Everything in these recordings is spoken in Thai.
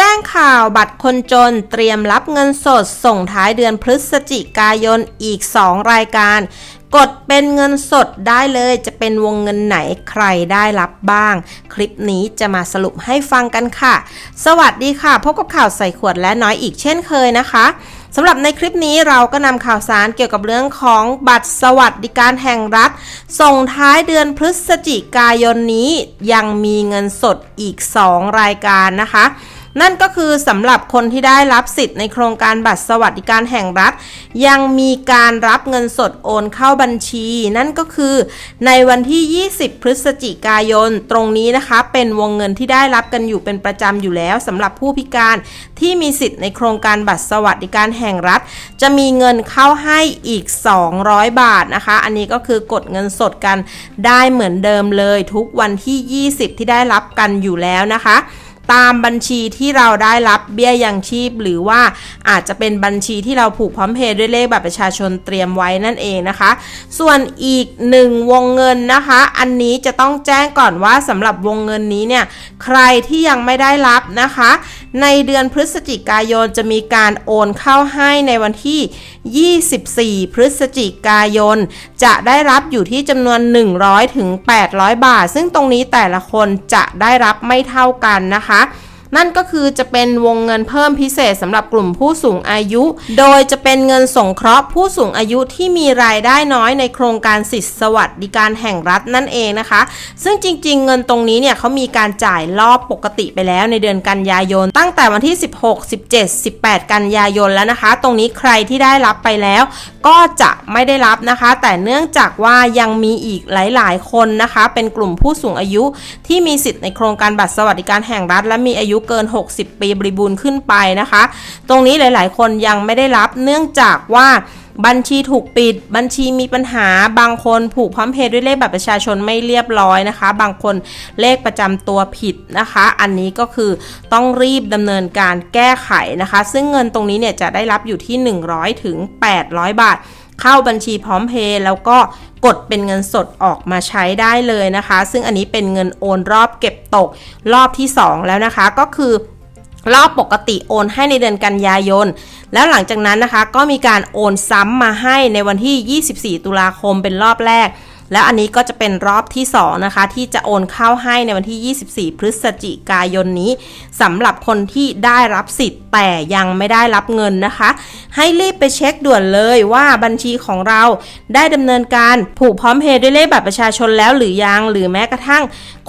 แจ้งข่าวบัตรคนจนเตรียมรับเงินสดส่งท้ายเดือนพฤศจิกายนอีก 2 รายการ กดเป็นเงินสดได้เลยจะเป็นวงเงินไหนใครได้รับบ้าง คลิปนี้จะมาสรุปให้ฟังกันค่ะ สวัสดีค่ะ พบกับข่าวใส่ขวดและน้อยอีกเช่นเคยนะคะสำหรับในคลิปนี้เราก็นำข่าวสารเกี่ยวกับเรื่องของบัตรสวัสดิการแห่งรัฐ ส่งท้ายเดือนพฤศจิกายนนี้ยังมีเงินสดอีก 2 รายการนะคะ นั่นก็คือสำหรับคนที่ได้รับสิทธิ์ในโครงการบัตรสวัสดิการแห่งรัฐ ยังมีการรับเงินสดโอนเข้าบัญชี นั่นก็คือ ในวันที่ 20 พฤศจิกายน ตรงนี้นะคะเป็นวงเงินที่ได้รับกันอยู่เป็นประจำอยู่แล้วสำหรับผู้พิการที่มีสิทธิ์ในโครงการบัตรสวัสดิการแห่งรัฐ จะมีเงินเข้าให้อีก 200 บาทนะคะ อันนี้ก็คือกดเงินสดกันได้เหมือนเดิมเลยทุกวันที่ 20 ที่ได้รับกันอยู่แล้วนะคะ ตามบัญชีที่เราได้รับเบี้ยยังชีพ หรือว่าอาจจะเป็นบัญชีที่เราผูกพร้อมเพย์ด้วยเลขบัตรประชาชนเตรียมไว้นั่นเองนะคะ ส่วนอีกหนึ่งวงเงินนะคะ อันนี้จะต้องแจ้งก่อนว่าสำหรับวงเงินนี้เนี่ยใครที่ยังไม่ได้รับนะคะ ในเดือนพฤศจิกายนจะมีการโอนเข้าให้ในวันที่ 24 พฤศจิกายน จะได้รับอยู่ที่จำนวน 100ถึง800 บาท ซึ่งตรงนี้แต่ละคนจะได้รับไม่เท่ากันนะคะ นั่นก็คือจะเป็นวงเงินเพิ่มพิเศษสำหรับกลุ่มผู้สูงอายุ โดยจะเป็นเงินสงเคราะห์ผู้สูงอายุที่มีรายได้น้อยในโครงการสิทธิสวัสดิการแห่งรัฐนั่นเองนะคะ ซึ่งจริง ๆ เงินตรงนี้เนี่ยเขามีการจ่ายรอบปกติไปแล้วในเดือนกันยายน ตั้งแต่วันที่ 16 17 18 กันยายนแล้วนะคะ ตรงนี้ใครที่ได้รับไปแล้ว ก็จะไม่ได้รับนะคะ แต่เนื่องจากว่ายังมีอีกหลาย ๆ คนนะคะ เป็นกลุ่มผู้สูงอายุที่มีสิทธิ์ในโครงการบัตรสวัสดิการแห่งรัฐ และมีอายุเกิน 60 ปีบริบูรณ์ขึ้นไปนะคะ ตรงนี้หลาย ๆ คนยังไม่ได้รับเนื่องจากว่าบัญชีถูกปิด บัญชีมีปัญหา บางคนผูกพร้อมเพย์ด้วยเลขบัตรประชาชนไม่เรียบร้อยนะคะ บางคนเลขประจำตัวผิดนะคะ อันนี้ก็คือต้องรีบดำเนินการแก้ไขนะคะ ซึ่งเงินตรงนี้เนี่ยจะได้รับอยู่ที่ 100ถึง800 บาท เข้าบัญชีพร้อมเพย์แล้วก็กดเป็นเงินสดออกมาใช้ได้เลยนะคะ ซึ่งอันนี้เป็นเงินโอนรอบเก็บตกรอบที่ 2 แล้วนะคะก็คือรอบปกติโอนให้ในเดือนกันยายน แล้วหลังจากนั้นนะคะก็มีการโอนซ้ำมาให้ในวันที่ 24 ตุลาคมเป็นรอบแรก แล้วอันนี้ก็จะเป็นรอบที่ 2 นะคะ ที่จะโอนเข้าให้ในวันที่ 24 พฤศจิกายนนี้สำหรับคนที่ได้รับสิทธิ์แต่ยังไม่ได้รับเงินนะคะ ให้รีบไปเช็คด่วนเลยว่าบัญชีของเราได้ดำเนินการผูกพร้อมเพย์ด้วยเลขบัตรประชาชนแล้วหรือยังหรือแม้กระทั่ง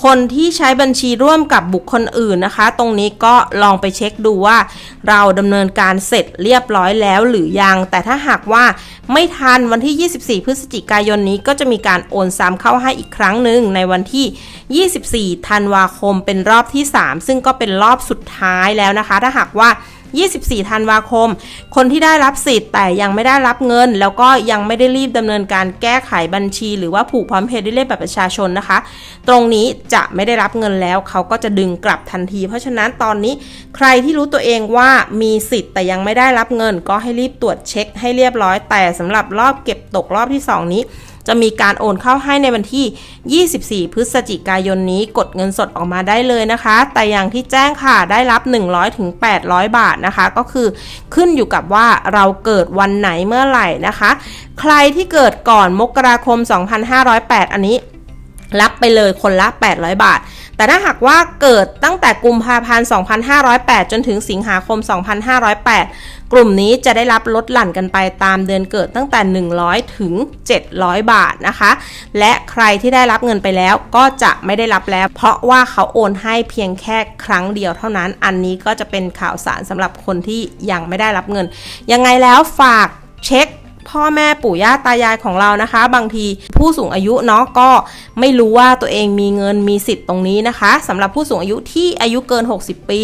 คนที่ใช้บัญชีร่วมกับบุคคลอื่นนะคะ ตรงนี้ก็ลองไปเช็คดูว่า เราดำเนินการเสร็จเรียบร้อยแล้วหรือยัง แต่ถ้าหากว่าไม่ทันวันที่ 24 พฤศจิกายนนี้ก็จะมีการโอนซ้ำเข้าให้อีกครั้งหนึ่งในวันที่ 24 ธันวาคมเป็นรอบที่ 3 ซึ่งก็เป็นรอบสุดท้ายแล้วนะคะ ถ้าหากว่า 24 ธันวาคม คนที่ได้รับสิทธิ์แต่ยังไม่ได้รับเงิน แล้วก็ยังไม่ได้รีบดำเนินการแก้ไขบัญชี หรือว่าผูกพร้อมเพย์ด้วยเลขบัตรประชาชนนะคะ ตรงนี้จะไม่ได้รับเงินแล้ว เขาก็จะดึงกลับทันที เพราะฉะนั้นตอนนี้ใครที่รู้ตัวเองว่ามีสิทธิ์แต่ยังไม่ได้รับเงิน ก็ให้รีบตรวจเช็คให้เรียบร้อยแต่สำหรับรอบเก็บตกรอบที่ 2 นี้ จะมีการโอนเข้าให้ในวันที่ 24 พฤศจิกายนนี้กดเงินสดออกมาได้เลยนะคะ แต่อย่างที่แจ้งค่ะได้รับ 100ถึง800 บาทนะคะ ก็คือขึ้นอยู่กับว่าเราเกิดวันไหนเมื่อไหร่นะคะ ใครที่เกิดก่อนมกราคม 2508 อันนี้รับไปเลยคนละ 800 บาท แต่ถ้าหากว่าเกิดตั้งแต่กุมภาพันธ์ 2508 จนถึงสิงหาคม 2508 กลุ่มนี้จะได้รับลดหลั่นกันไปตามเดือนเกิดตั้งแต่ 100 ถึง 700 บาทนะคะ และใครที่ได้รับเงินไปแล้วก็จะไม่ได้รับแล้ว เพราะว่าเขาโอนให้เพียงแค่ครั้งเดียวเท่านั้น อันนี้ก็จะเป็นข่าวสารสำหรับคนที่ยังไม่ได้รับเงิน ยังไงแล้วฝากเช็ค พ่อแม่ปู่ย่าตายายของเรานะคะ บางทีผู้สูงอายุเนาะก็ไม่รู้ว่าตัวเองมีเงินมีสิทธิ์ตรงนี้นะคะสำหรับผู้สูงอายุที่อายุเกิน 60 ปี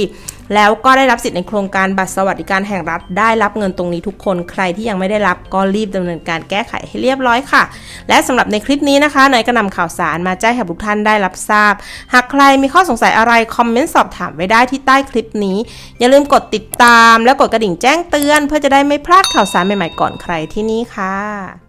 แล้วก็ได้รับสิทธิ์ในโครงการบัตรสวัสดิการแห่งรัฐ ได้รับเงินตรงนี้ทุกคนใครที่ยังไม่ได้รับก็รีบดำเนินการแก้ไขให้เรียบร้อยค่ะ และสำหรับในคลิปนี้นะคะหนายก็นำข่าวสารมาแจ้งให้ทุกท่านได้รับทราบ หากใครมีข้อสงสัยอะไรคอมเมนต์สอบถามไว้ได้ที่ใต้คลิปนี้ อย่าลืมกดติดตาม และกดกระดิ่งแจ้งเตือน เพื่อจะได้ไม่พลาดข่าวสารใหม่ๆก่อนใครที่นี่ค่ะ